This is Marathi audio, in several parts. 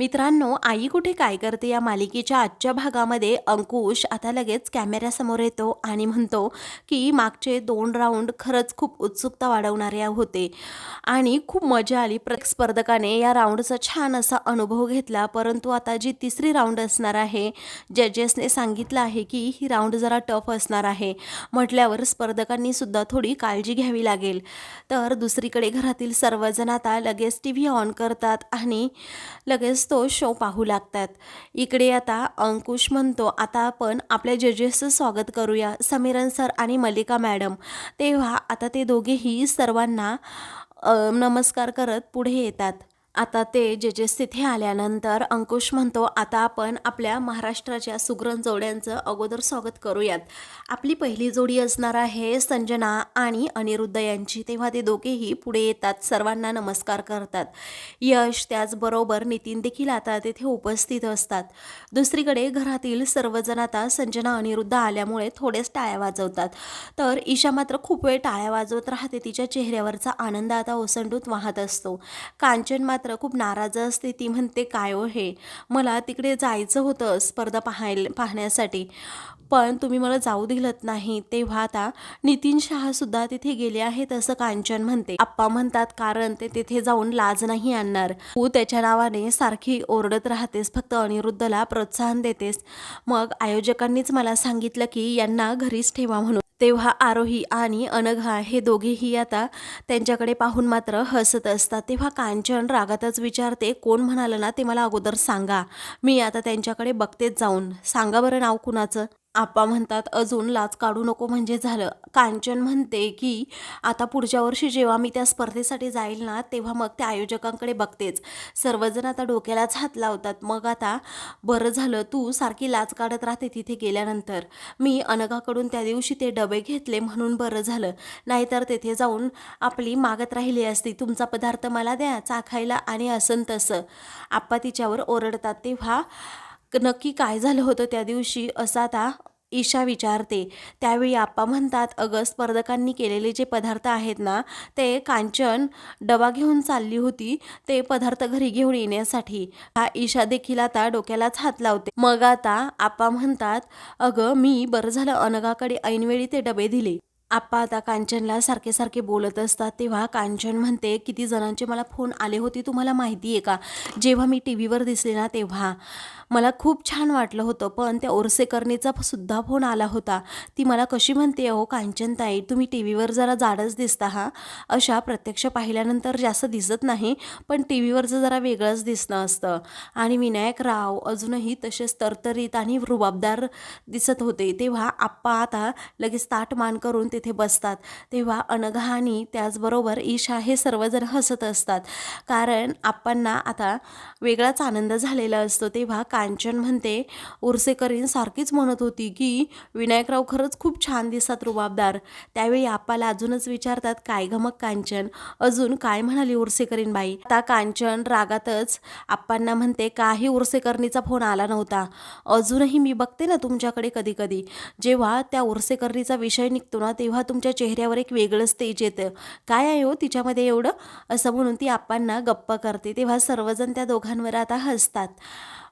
मित्रांनो आई कुठे काय करते या मालिकेच्या आजच्या भागामध्ये अंकुश आता लगेच कॅमेऱ्यासमोर येतो आणि म्हणतो की मागचे दोन राऊंड खरंच खूप उत्सुकता वाढवणारे होते. आणि खूप मजा आली. प्रत्येक स्पर्धकाने या राऊंडचा छान असा अनुभव घेतला. परंतु आता जी तिसरी राऊंड असणार आहे जजेसने सांगितलं आहे की ही राऊंड जरा टफ असणार आहे. म्हटल्यावर स्पर्धकांनी सुद्धा थोडी काळजी घ्यावी लागेल. तर दुसरीकडे घरातील सर्वजण आता लगेच टी व्ही ऑन करतात आणि लगेच तो शो पाहू लागतात. इकडे आता अंकुश म्हणतो आता आपण आपल्या जजेसचं स्वागत करूया समीरन सर आणि मल्लिका मॅडम तेव्हा आता ते दोघेही सर्वांना नमस्कार करत पुढे येतात. आता ते जजेस तिथे आल्यानंतर अंकुश म्हणतो आता आपण आपल्या महाराष्ट्राच्या सुग्रण जोड्यांचं अगोदर स्वागत करूयात. आपली पहिली जोडी असणार आहे संजना आणि अनिरुद्ध यांची. तेव्हा ते दोघेही पुढे येतात सर्वांना नमस्कार करतात. यश त्याचबरोबर नितीन देखील आता तिथे उपस्थित असतात. दुसरीकडे घरातील सर्वजण आता संजना अनिरुद्ध आल्यामुळे थोडेच टाळ्या वाजवतात. तर ईशा मात्र खूप वेळ टाळ्या वाजवत राहते. तिच्या चेहऱ्यावरचा आनंद आता ओसंडून वाहत असतो. कांचन मात्र खूप नाराज असते. ती म्हणते काय हो हे? मला तिकडे जायचं होतं स्पर्धा पाहाय पाहण्यासाठी. पण तुम्ही मला जाऊ दिलत नाही. तेव्हा आता नितीन शहासुद्धा तिथे गेले आहेत असं कांचन म्हणते. आप्पा म्हणतात कारण ते तिथे जाऊन लाज नाही आणणार. तू त्याच्या नावाने सारखी ओरडत राहतेस. फक्त अनिरुद्धला प्रोत्साहन देतेस. मग आयोजकांनीच मला सांगितलं की यांना घरीच ठेवा म्हणून. तेव्हा आरोही आणि अनघा हे दोघेही आता त्यांच्याकडे पाहून मात्र हसत असतात. तेव्हा कांचन रागातच विचारते कोण म्हणालं ना ते मला अगोदर सांगा. मी आता त्यांच्याकडे बघतेच जाऊन. सांगा बरं नाव कुणाचं? आप्पा म्हणतात अजून लाच काढू नको म्हणजे झालं. कांचन म्हणते की आता पुढच्या वर्षी जेव्हा मी त्या स्पर्धेसाठी जाईल ना तेव्हा मग त्या आयोजकांकडे बघतेच. सर्वजण आता डोक्यालाच हात लावतात. मग आता बरं झालं तू सारखी लाच काढत राहते तिथे गेल्यानंतर. मी अनघाकडून त्या दिवशी ते डबे घेतले म्हणून बरं झालं. नाहीतर तेथे जाऊन आपली मागत राहिली असती. तुमचा पदार्थ मला द्या चाखायला आणि असं तसं. आप्पा तिच्यावर ओरडतात. तेव्हा नक्की काय झालं होतं त्या दिवशी? असं आता ईशा विचारते. त्यावेळी आप्पा म्हणतात अगं स्पर्धकांनी केलेले जे पदार्थ आहेत ना ते कांचन डबा घेऊन चालली होती ते पदार्थ घरी घेऊन येण्यासाठी. हा ईशा देखील आता डोक्यालाच हात लावते. मग आता आप्पा म्हणतात अगं मी बरं झालं अनघाकडे ऐनवेळी ते डबे दिले. आप्पा आता कांचनला सारखे सारखे बोलत असतात तेव्हा कांचन म्हणते किती जणांचे मला फोन आले होते तुम्हाला माहिती आहे का? जेव्हा मी टी व्हीवर दिसले ना तेव्हा मला खूप छान वाटलं होतं पण त्या ओरसेकर्णीचा सुद्धा फोन आला होता. ती मला कशी म्हणते अहो कांचनताई तुम्ही टी व्हीवर जरा जाडच दिसता हा? अशा प्रत्यक्ष पाहिल्यानंतर जास्त दिसत नाही पण टी व्हीवरचं जरा वेगळंच दिसणं असतं. आणि विनायक राव अजूनही तसेच तरतरीत आणि रुबाबदार दिसत होते. तेव्हा आप्पा आता लगेच ताट मान करून ते तिथे बसतात. तेव्हा अनघा आणि त्याचबरोबर ईशा हे सर्वजण हसत असतात. कारण आप्पांना आता वेगळाच आनंद झालेला असतो. तेव्हा कांचन म्हणते उर्सेकरीन सारखीच म्हणत होती की विनायकराव खरंच खूप छान दिसतात रुबाबदार. त्यावेळी आप्पाला अजूनच विचारतात काय घमक कांचन? अजून काय म्हणाली उर्सेकरीन बाई? आता कांचन रागातच आप्पांना म्हणते काही उर्सेकरणीचा फोन आला नव्हता. अजूनही मी बघते ना तुमच्याकडे कधी कधी. जेव्हा त्या उर्सेकरणीचा विषय निघतो ना तेव्हा तेव्हा तुमच्या चेहऱ्यावर एक वेगळंच तेज येतं. काय आहे हो तिच्यामध्ये एवढं? असं म्हणून ती आप्पांना गप्प करते. तेव्हा सर्वजण त्या दोघांवर आता हसतात.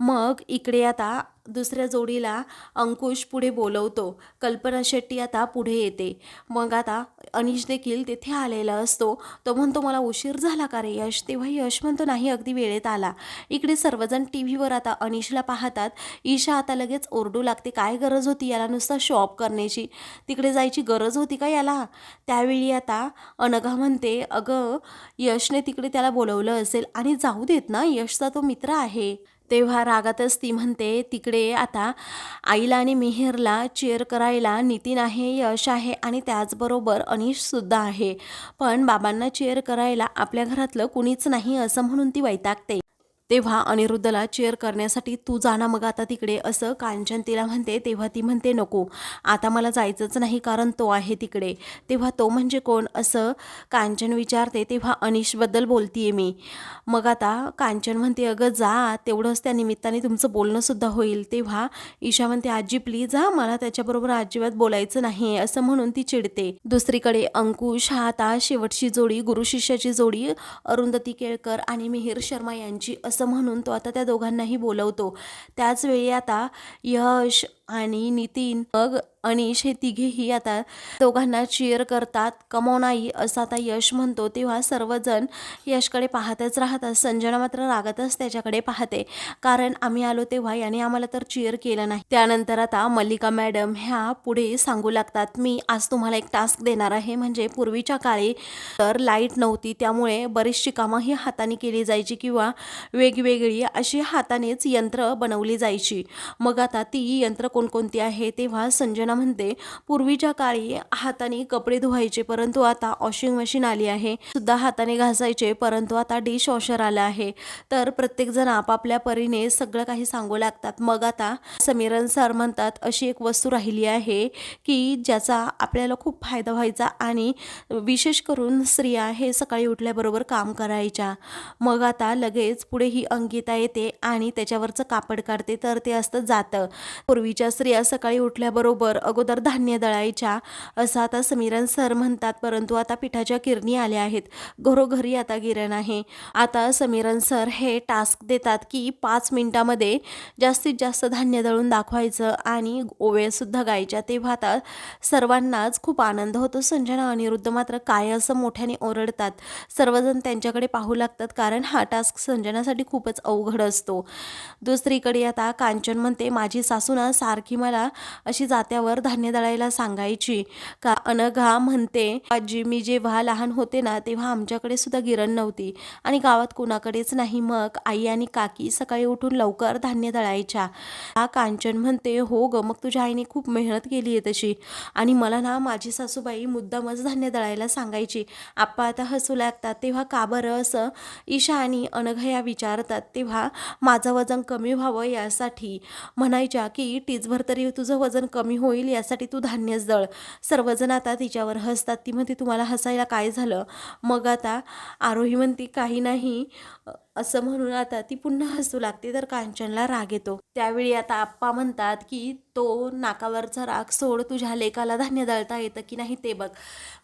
मग इकडे आता दुसऱ्या जोडीला अंकुश पुढे बोलवतो. कल्पना शेट्टी आता पुढे येते. मग आता अनिश देखील तिथे आलेला असतो. तो म्हणतो मला उशीर झाला का रे यश? तेव्हा यश म्हणतो नाही अगदी वेळेत आला. इकडे सर्वजण टी व्हीवर आता अनिशला पाहतात. ईशा आता लगेच ओरडू लागते काय गरज होती याला नुसता शॉप करण्याची? तिकडे जायची गरज होती का याला? त्यावेळी आता अनघा म्हणते अगं यशने तिकडे त्याला बोलवलं असेल आणि जाऊ देत ना यशचा तो मित्र आहे. तेव्हा रागातच ती म्हणते तिकडे आता आईला आणि मिहिरला चेअर करायला नितीन आहे यश आहे आणि त्याचबरोबर अनिशसुद्धा आहे. पण बाबांना चेअर करायला आपल्या घरातलं कुणीच नाही असं म्हणून ती वैतागते. तेव्हा अनिरुद्धला चेअर करण्यासाठी तू जाना मग आता तिकडे असं कांचन तिला म्हणते. तेव्हा ती म्हणते नको आता मला जायचंच नाही कारण तो आहे तिकडे. तेव्हा तो म्हणजे कोण? असं कांचन विचारते. तेव्हा अनिशबद्दल बोलतीये मी. मग आता कांचन म्हणते अगं जा तेवढंच त्या निमित्ताने तुमचं बोलणंसुद्धा होईल. तेव्हा ईशा म्हणते आजी प्लीज हा मला त्याच्याबरोबर अजिबात बोलायचं नाही असं म्हणून ती चिडते. दुसरीकडे अंकुश हा आता शेवटची जोडी गुरु शिष्याची जोडी अरुंधती केळकर आणि मिहिर शर्मा यांची असं असं म्हणून तो आता त्या दोघांनाही बोलवतो. त्याचवेळी आता यश आणि नितीन मग अनिश हे तिघेही आता दोघांना चिअर करतात. कमवनाई असं आता यश म्हणतो. तेव्हा सर्वजण यशकडे पाहतच राहतात. संजना मात्र रागातच त्याच्याकडे पाहते. कारण आम्ही आलो तेव्हा याने आम्हाला तर चिअर केलं नाही. त्यानंतर आता मल्लिका मॅडम ह्या पुढे सांगू लागतात मी आज तुम्हाला एक टास्क देणार आहे. म्हणजे पूर्वीच्या काळी तर लाइट नव्हती. त्यामुळे बरीचशी कामं ही हाताने केली जायची किंवा वेगवेगळी अशी हातानेच यंत्र बनवली जायची. मग आता ती यंत्र कोणकोणती आहे? तेव्हा संजना म्हणते पूर्वीच्या काळी हाताने कपडे धुवायचे परंतु आता वॉशिंग मशीन आली आहे. सुद्धा हाताने घासायचे परंतु आता डिश वॉशर आलं आहे. तर प्रत्येकजण आपापल्या परीने सगळं काही सांगू लागतात. मग आता समीरन सर म्हणतात अशी एक वस्तू राहिली आहे की ज्याचा आपल्याला खूप फायदा व्हायचा आणि विशेष करून स्त्रिया हे सकाळी उठल्याबरोबर काम करायच्या. मग आता लगेच पुढे ही अंकिता येते आणि त्याच्यावरचं कापड काढते तर ते असतं जातं. पूर्वीच्या स्त्रिया सकाळी उठल्याबरोबर अगोदर धान्य दळायच्या. असं आता समीरन सर म्हणतात परंतु आता पिठाच्या किरणी आल्या आहेत. घरोघरी आता गिरण आहे. आता समीरन सर हे टास्क देतात की पाच मिनिटामध्ये जास्तीत जास्त धान्य दळून दाखवायचं आणि ओवेळसुद्धा गायच्या. तेव्हा आता सर्वांनाच खूप आनंद होतो. संजना अनिरुद्ध मात्र काय असं मोठ्याने ओरडतात. सर्वजण त्यांच्याकडे पाहू लागतात कारण हा टास्क संजनासाठी खूपच अवघड असतो. दुसरीकडे आता कांचन म्हणते माझी सासूनं सारखी मला अशी जात्यावर धान्य दळायला सांगायची. का अनघा म्हणते आजी मी जेव्हा लहान होते ना तेव्हा आमच्याकडे सुद्धा गिरण नव्हती. आणि गावात कोणाकडेच नाही. मग आई आणि काकी सकाळी उठून लवकर धान्य दळायच्या. हा कांचन म्हणते हो ग मग तुझ्या आईने खूप मेहनत केली आहे तशी. आणि मला ना माझी सासूबाई मुद्दामच धान्य दळायला सांगायची. आप्पा आता हसू लागतात. तेव्हा का बरं असं ईशा आणि अनघा या विचारतात. तेव्हा माझं वजन कमी व्हावं यासाठी म्हणायच्या की टीचभर तरी तुझं वजन कमी होईल यासाठी तू धान्यच दळ. सर्वजण आता तिच्यावर हसतात. ती म्हणते तुम्हाला हसायला काय झालं? मग आता आरोही म्हणते काही नाही. असं म्हणून आता ती पुन्हा हसू लागते तर कांचनला राग येतो. त्यावेळी आता आप्पा म्हणतात की तो नाकावरचा राग सोड तुझ्या लेकाला धान्य दळता येतं की नाही ते बघ.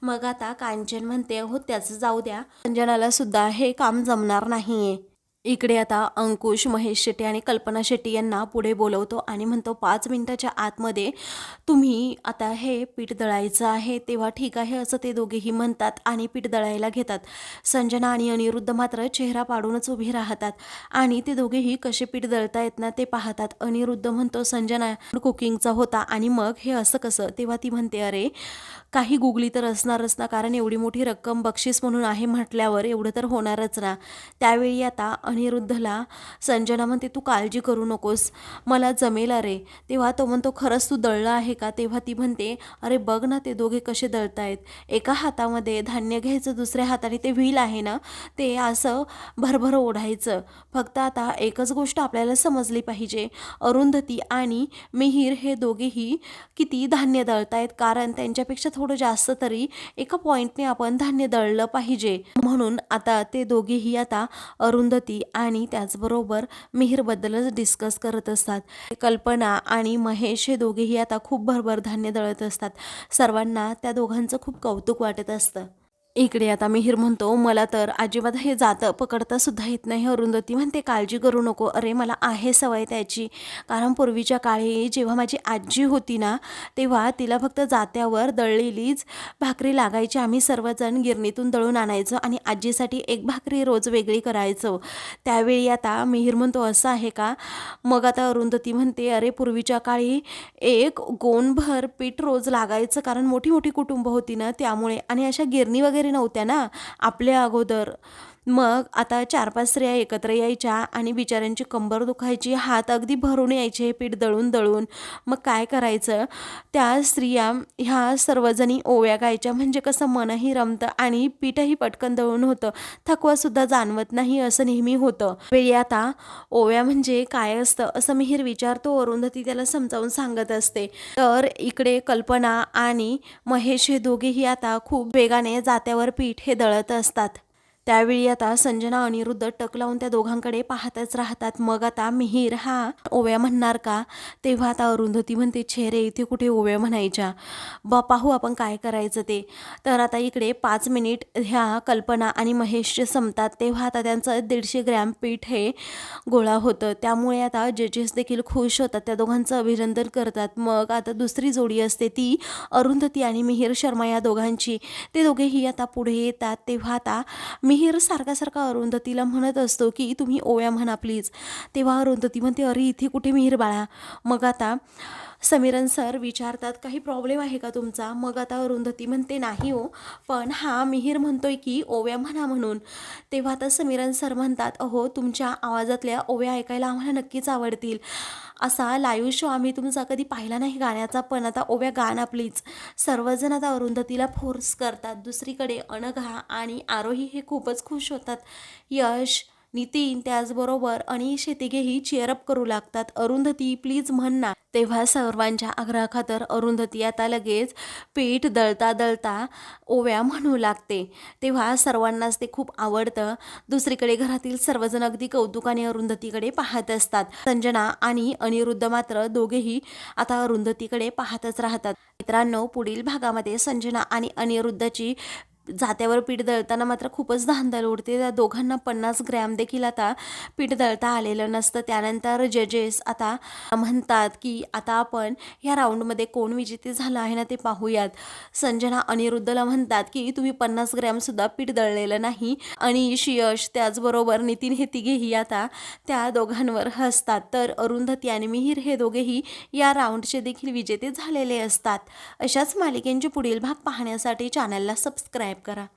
मग आता कांचन म्हणते हो त्याचं जाऊ द्या. अंजनाला सुद्धा हे काम जमणार नाहीये. इकडे आता अंकुश महेश शेट्टी आणि कल्पना शेट्टी यांना पुढे बोलवतो आणि म्हणतो पाच मिनिटाच्या आतमध्ये तुम्ही आता हे पीठ दळायचं आहे तेव्हा ठीक आहे असं ते दोघेही म्हणतात आणि पीठ दळायला घेतात. संजना आणि अनिरुद्ध मात्र चेहरा पाडूनच उभी राहतात आणि ते दोघेही कसे पीठ दळतायत ना ते पाहतात. अनिरुद्ध म्हणतो संजना कुकिंगचा होता आणि मग हे असं कसं? तेव्हा ती म्हणते अरे काही गुगली तर असणारच ना कारण एवढी मोठी रक्कम बक्षीस म्हणून आहे म्हटल्यावर एवढं तर होणारच ना. त्यावेळी आता अनिरुद्धला संजना म्हणते तू काळजी करू नकोस मला जमेल अरे. तेव्हा तो म्हणतो खरंच तू दळला आहे का? तेव्हा ती म्हणते अरे बघ ना ते दोघे कसे दळतायत. एका हातामध्ये धान्य घ्यायचं दुसऱ्या हाताने ते व्हील आहे ना ते असं भरभर ओढायचं. फक्त आता एकच गोष्ट आपल्याला समजली पाहिजे. अरुंधती आणि मिहीर हे दोघेही किती धान्य दळतायत कारण त्यांच्यापेक्षा थोडं जास्त तरी एका पॉईंटने आपण धान्य दळलं पाहिजे. म्हणून आता ते दोघेही आता अरुंधती आणि त्याचबरोबर मिहीरबद्दलच डिस्कस करत असतात. कल्पना आणि महेश हे दोघेही आता खूप भरभर धान्य दळत असतात. सर्वांना त्या दोघांचं खूप कौतुक वाटत असतं. इकडे आता मिहीर म्हणतो मला तर अजिबात हे जातं पकडता सुद्धा येत नाही अरुंधती म्हणते काळजी करू नको अरे मला आहे सवय त्याची कारण पूर्वीच्या काळी जेव्हा माझी आजी होती ना तेव्हा तिला फक्त जात्यावर दळलेलीच भाकरी लागायची आम्ही सर्वजण गिरणीतून दळून आणायचो आणि आजीसाठी एक भाकरी रोज वेगळी करायचो. त्यावेळी आता मिहीर म्हणतो असं आहे का? मग आता अरुंधती म्हणते अरे पूर्वीच्या काळी एक गोणभर पीठ रोज लागायचं कारण मोठी मोठी कुटुंब होती ना त्यामुळे आणि अशा गिरणी वगैरे नव्हत्या ना आपल्या अगोदर. मग आता चार पाच स्त्रिया एकत्र यायच्या आणि बिचाऱ्यांची कंबर दुखायची हात अगदी भरून यायचे हे पीठ दळून दळून मग काय करायचं? त्या स्त्रिया ह्या सर्वजणी ओव्या गायच्या. म्हणजे कसं मनही रमतं आणि पीठही पटकन दळून होतं. थकवासुद्धा जाणवत नाही असं नेहमी होतं. वेळी आता ओव्या म्हणजे काय असतं? असं मिहीर विचारतो. अरुंधती त्याला समजावून सांगत असते. तर इकडे कल्पना आणि महेश हे दोघेही आता खूप वेगाने जात्यावर पीठ हे दळत असतात. त्यावेळी आता संजना अनिरुद्ध टक लावून त्या दोघांकडे पाहतच राहतात. मग आता मिहीर हा ओव्या म्हणणार का? तेव्हा आता अरुंधती म्हणते चेहरे इथे कुठे ओव्या म्हणायच्या? ब पाहू आपण काय करायचं ते. तर आता इकडे पाच मिनिट ह्या कल्पना आणि महेशचे संपतात तेव्हा आता त्यांचं दीडशे ग्रॅम पीठ हे गोळा होतं. त्यामुळे आता जजेस देखील खुश होतात त्या दोघांचं अभिनंदन करतात. मग आता दुसरी जोडी असते ती अरुंधती आणि मिहीर शर्मा या दोघांची. ते दोघेही आता पुढे येतात. तेव्हा आता मिहीर सारखा सारखा अरुंधतीला म्हणत असतो की तुम्ही ओव्या म्हणा प्लीज तेव्हा अरुंधती म्हणते अरे इथे कुठे मिहीर बाळा? मग आता समीरन सर विचारतात काही प्रॉब्लेम आहे का तुमचा? मग आता अरुंधती म्हणते नाही हो पण हा मिहीर म्हणतोय की ओव्या म्हणा म्हणून. तेव्हा आता समीरन सर म्हणतात अहो तुमच्या आवाजातल्या ओव्या ऐकायला आम्हाला नक्कीच आवडतील. असा लाईव्ह शो आम्ही तुमचा कधी पाहिला नाही गाण्याचा पण आता ओव्या गाणं प्लीज सर्वजण आता अरुंधतीला फोर्स करतात. दुसरीकडे अनघा आणि आरोही हे खूपच खुश होतात. यश नितीन त्याचबरोबर अनिश तिघेही चेअरअप करू लागतात. अरुंधती प्लीज म्हण ना. तेव्हा सर्वांच्या आग्रहाखातर अरुंधती आता लगेच पीठ दळता दळता ओव्या म्हणू लागते. तेव्हा सर्वांनाच ते खूप आवडतं. दुसरीकडे घरातील सर्वजण अगदी कौतुकाने अरुंधतीकडे पाहत असतात. संजना आणि अनिरुद्ध मात्र दोघेही आता अरुंधतीकडे पाहतच राहतात. मित्रांनो पुढील भागामध्ये संजना आणि अनिरुद्धची जात्यावर पीठ दळताना मात्र खूपच धांदल उडते. त्या दोघांना पन्नास ग्रॅम देखील आता पीठ दळता आलेलं नसतं. त्यानंतर जजेस आता म्हणतात की आता आपण ह्या राऊंडमध्ये कोण विजेते झालं आहे ना ते पाहूयात. संजना अनिरुद्धला म्हणतात की तुम्ही पन्नास ग्रॅमसुद्धा पीठ दळलेलं नाही. आणि शियश त्याचबरोबर नितीन हे तिघेही आता त्या दोघांवर हसतात. तर अरुंधती आणि मिहीर हे दोघेही या राऊंडचे देखील विजेते झालेले असतात. अशाच मालिकेंचे पुढील भाग पाहण्यासाठी चॅनलला सबस्क्राईब करा